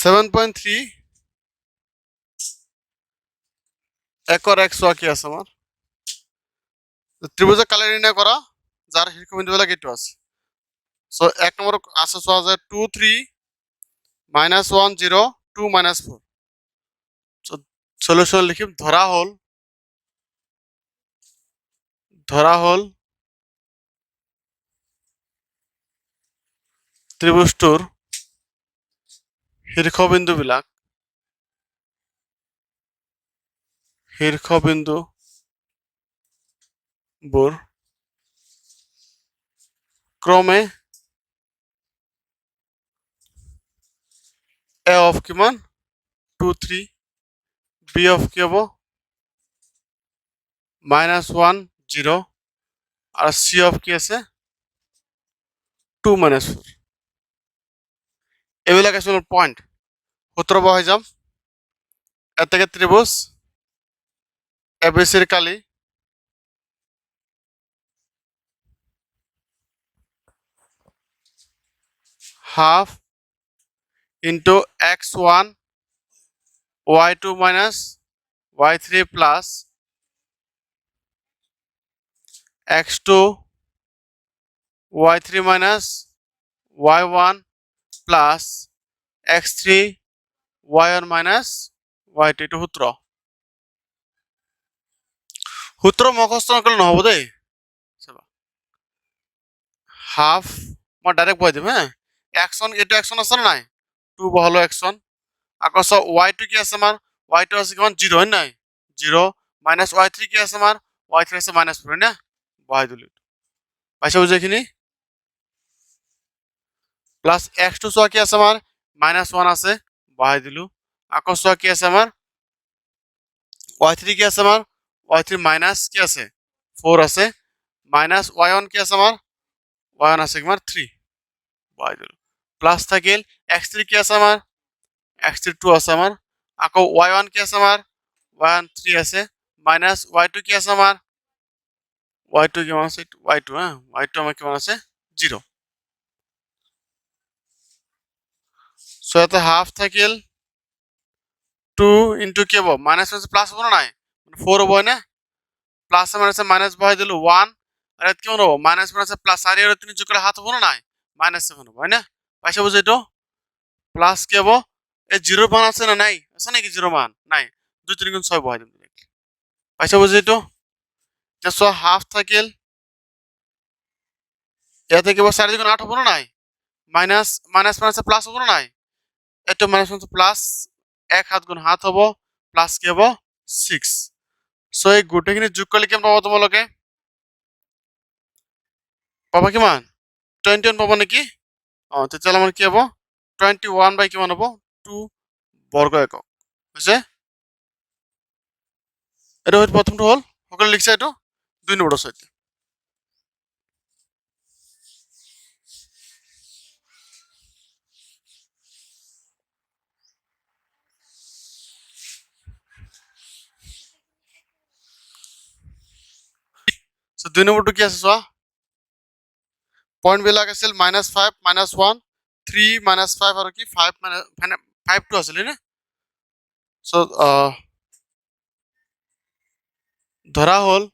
Seven point three acre একশো কি আছে আমার? ত্রিভুজের কালার নির্ণয় করা, যার শীর্ষবিন্দু বেলা এইটো আছে। সো এক নম্বর আছে চোৱা যায় two three minus one zero' two minus four solution লিখিম ধৰা হ'ল ধৰা হ'ল ত্ৰিভুজটোৰ শীৰ্ষবিন্দুবিলাক শীৰ্ষবিন্দুবোৰ ক্ৰমে এ অফ কিমান? টু, থ্ৰী, বি অফ কি হ'ব? মাইনাছ ওৱান, জিৰ' আৰু চি অফ কি আছে? টু মাইনাছ ফ'ৰ এইবিলাক আছিল পইণ্ট সূত্ৰ বহাই যাম। এতেকে ত্ৰিভুজ এ বি চিৰ কালি। Half into x one y two minus y three plus x two y three minus y one plus x three y one minus y two এইটো সূত্ৰ সূত্ৰ মুখস্থ নকৰিলে নহ'ব দেই। চাবা হাফ মই ডাইৰেক্ট বহাই দিম, হা? একশন এইটো একশন আছে নে নাই? টু বহালো একশন আকৌ চাওঁ ৱাই টু কি আছে আমাৰ? ৱাই টু আছে কিমান? জিৰ' হয় নাই? জিৰ' মাইনাছ ৱাই থ্ৰী কি আছে আমাৰ? ৱাই থ্ৰী আছে মাইনাছ ফ'ৰ হয় না? বহাই দিলো পাইছে বুজি এইখিনি প্লাছ এক্স টু চোৱা কি আছে আমাৰ? মাইনাছ ওৱান আছে। বহাই দিলো। আকৌ চোৱা কি আছে আমাৰ? ৱাই থ্ৰী কি আছে আমাৰ? ৱাই থ্ৰী মাইনাছ কি আছে? ফ'ৰ আছে। মাইনাছ ৱাই ওৱান কি আছে আমাৰ? ৱাই ওৱান আছে কিমান? থ্ৰী। বহাই দিলো। প্লাস থাকিল এক্স থ্রি কি আছে আমার এক্স থ্রি টু আছে আমার আকৌ ওয়াই ওয়ান কি আছে আমার ওয়াই ওয়ান থ্রি আছে। মাইনাস ওয়াই টু কি আছে আমার ওয়াই টু কিমান আছে? ওয়াই টু হ্যাঁ ওয়াই টু আমার কিমান আছে? জিরো সো ইয়াতে হাফ থাকিল টু ইন্টু কি হব? মাইনাস মাইনাস প্লাস হব নাই? ফোর হব না প্লাস মাইনাসে মাইনাস বহাই দিলো ওয়ান আর ইয়াত কিমান হব? মাইনাস মাইনাসে প্লাস চাৰি আৰু তিনি যোগ কৰিলে সাত হব নাই? মাইনাস সেভেন হব, হয় না? পাইছে বুঝে এইটো? প্লাস কি হব? এই জিরো মান আছে না নাই? আছে নাকি জিরো মান? নাই। দুই তিনি গুণ ছয় বহাই দিম পাইছে বুঝে এইটো? এতিয়া হাফ থাকিল। ইয়াতে কিবা চাৰি দুগুণ আঠ হ'ব না নাই? মাইনাছ মাইনাছ মাইনাছে প্লাছ হ'ব না নাই? এইটো মাইনাছ মাইনাছ প্লাছ এক সাত গুণ সাত হ'ব প্লাছ কি হ'ব? ছিক্স চ' এই গোটেইখিনি যোগ কৰিলে কিমান পাবা তোমালোকে? পাবা কিমান? টুৱেণ্টি ওৱান পাবা নেকি? অঁ তেতিয়াহ'লে আমাৰ কি হ'ব? টুৱেণ্টি ওৱান বাই কিমান হ'ব? টু বৰ্গ একক হৈছে এইটো প্ৰথমটো হ'ল, সকলোৱে লিখিছে এইটো? দুই নম্বৰটো চাই So, দুই নম্বৰটো কি আছে চোৱা পইণ্টবিলাক আছিল minus five minus one three minus five আৰু কি ফাইভ মাইনাছ ফাইভ টু আছিল নে চ' ধৰা হ'ল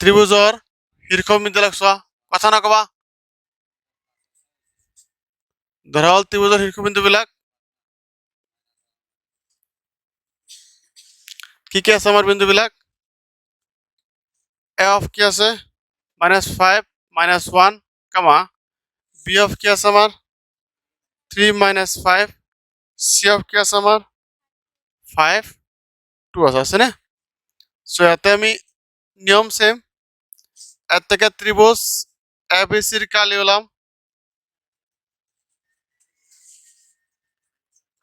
ত্ৰিভুজৰ শীৰ্ষবিন্দুবিলাক চোৱা কথা নকবা ধৰা হ'ল ত্ৰিভুজৰ শীৰ্ষবিন্দুবিলাক কি কি আছে আমাৰ বিন্দুবিলাক? এ অফ কি আছে? Minus five minus one comma B of কি আছে আমাৰ? Three minus five C of কি আছে আমাৰ? ফাইভ টু আছে আছেনে চ' ইয়াতে আমি নিয়ম চেম এর থেকে ত্রিভুজ এবিসির কালি ওলাম।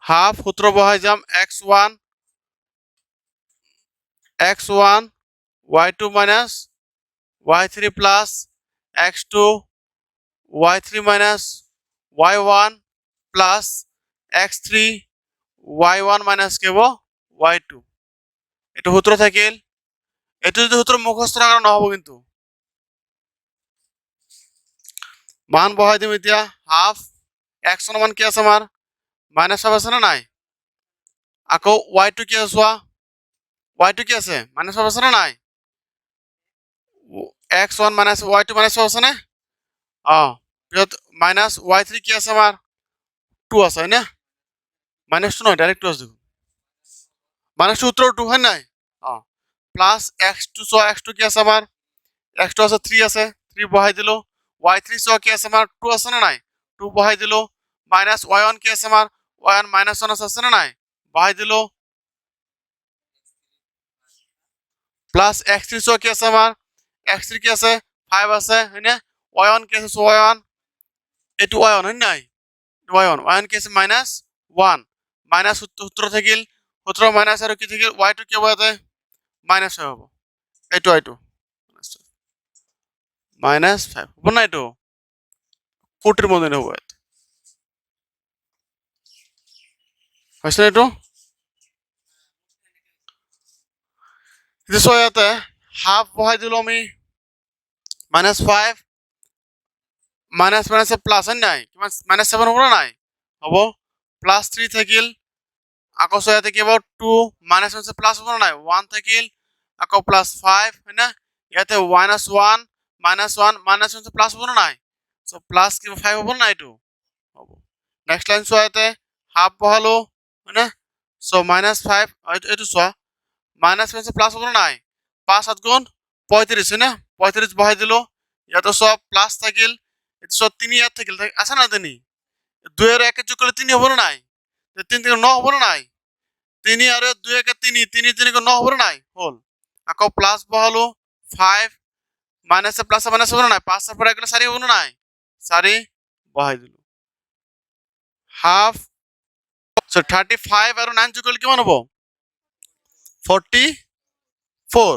হাফ সূত্র বহাই যাম x one x one y two minus y three plus x two y three minus y one plus x three y one minus কেব ওয়াই টু এইটো সূত্ৰ থাকিল এইটো যদি সূত্ৰ মুখস্থ নকৰা নহ'ব কিন্তু। মান বহাই দিম এতিয়া। হাফ এক্স মান কি আছে আমাৰ মাইনাছ ফাইভ আছে নে নাই? আকৌ ৱাইটো কি আছে চোৱা? ৱাইটো কি আছে? মাইনাছ ফাইভ আছে নে নাই? এক্স ওৱান মাইনাছ ৱাইটো মাইনাছ ফাইভ আছে নে? অঁ পিছত মাইনাছ ৱাই থ্ৰী কি আছে আমাৰ টু আছে হয়নে মাইনাছ টু নহয় ডাইৰেক্ট টু আছে মাইনাছ টু উত্তৰ টু হয় নাই? অঁ প্লাছ এক্স টু চোৱা এক্স টু কি আছে আমাৰ এক্স টু আছে থ্ৰী আছে। থ্ৰী বহাই দিলোঁ। ৱাই থ্ৰী চোৱা কি আছে আমাৰ টু আছে নে নাই? টু বহাই দিলোঁ। মাইনাছ ৱাই ওৱান কি আছে আমাৰ ৱাই ওৱান মাইনাছ ওৱান আছে নে নাই? বহাই দিলোঁ। প্লাছ এক্স থ্ৰী চোৱা কি আছে আমাৰ? এক্স থ্ৰী কি আছে? ফাইভ আছে, হয়নে? ৱাই ওৱান কি আছে? চোৱা ৱাই ওৱান এইটো ৱাই ওৱান হয় নাই? ওৱান ৱাই ওৱান কি আছে? মাইনাছ ওৱান মাইনাছ সোতৰ থাকিল। সোতৰ মাইনাছ আৰু কি থাকিল? ৱাইটো কি হ'ব ইয়াতে? মাইনাছ ফাইভ হ'ব। এইটো এইটো মাইনাছ ফাইভ হ'ব না এইটো? কোটিৰ মধ্যে হ'ব ইয়াত। হৈছেনে এইটো? এতিয়া চোৱা ইয়াতে হাফ বহাই দিলোঁ আমি minus five minus minus plus হয় নাই কিমান মাইনাছ ছেভেন হ'ব নে নাই হ'ব প্লাছ থ্ৰী থাকিল আকৌ চোৱা ইয়াতে কি হ'ব টু মাইনাছ মাইনাছ প্লাছ হ'ব নে নাই ওৱান থাকিল আকৌ প্লাছ ফাইভ হয় না ইয়াতে minus one minus one minus one plus হ'ব নে নাই চ' প্লাছ কিবা ফাইভ হ'ব নে নাই এইটো হ'ব নেক্সট লাইন চোৱা ইয়াতে হাফ বহালোঁ মাইনাছ মাইনাছ প্লাছ হ'ব নাই। পাঁচ সাত গুণ পঁয়ত্ৰিছ হয়নে পঁয়ত্ৰিছ বহাই দিলোঁ। ইয়াতে চোৱা প্লাছ থাকিল। চোৱা তিনি ইয়াত থাকিল। থাক- আছে না তিনি দুই আৰু একে যোগ কৰিলে তিনি হ'ব নে নাই? তিনি তিনি ন হ'ব নে নাই? তিনি আৰু দুই একে তিনি তিনি তিনি ন হ'ব নে নাই? হ'ল। আকৌ প্লাছ বহালো ফাইভ মাইনাছে প্লাছে মাইনাছ হ'ব নে নাই? পাঁচৰ পৰা গ'লে চাৰি হ'ব নে নাই? চাৰি বহাই দিলোঁ। হাফ চ' থাৰ্টি ফাইভ আৰু নাইন যোগ কৰিলে কিমান হ'ব? ফৰ্টি ফ'ৰ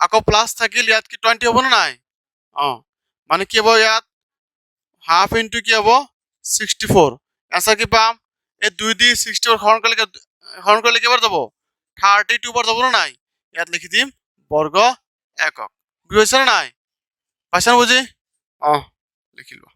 আকৌ প্লাছ থাকিল ইয়াত কি টুৱেণ্টি হ'ব নে নাই অঁ মানে কি হ'ব ইয়াত হাফ ইনটু কি হ'ব ছিক্সটি ফ'ৰ এনচাৰ কি পাম এই দুই দি ছিক্সটি ফ'ৰ হৰণ কৰিলে হৰণ কৰিলে কেইবাৰ যাব থাৰ্টি টু বাৰ যাব নে নাই ইয়াত লিখি দিম বৰ্গ একক বুজি পাইছে নে নাই পাইছা বুজি অঁ লিখি লোৱা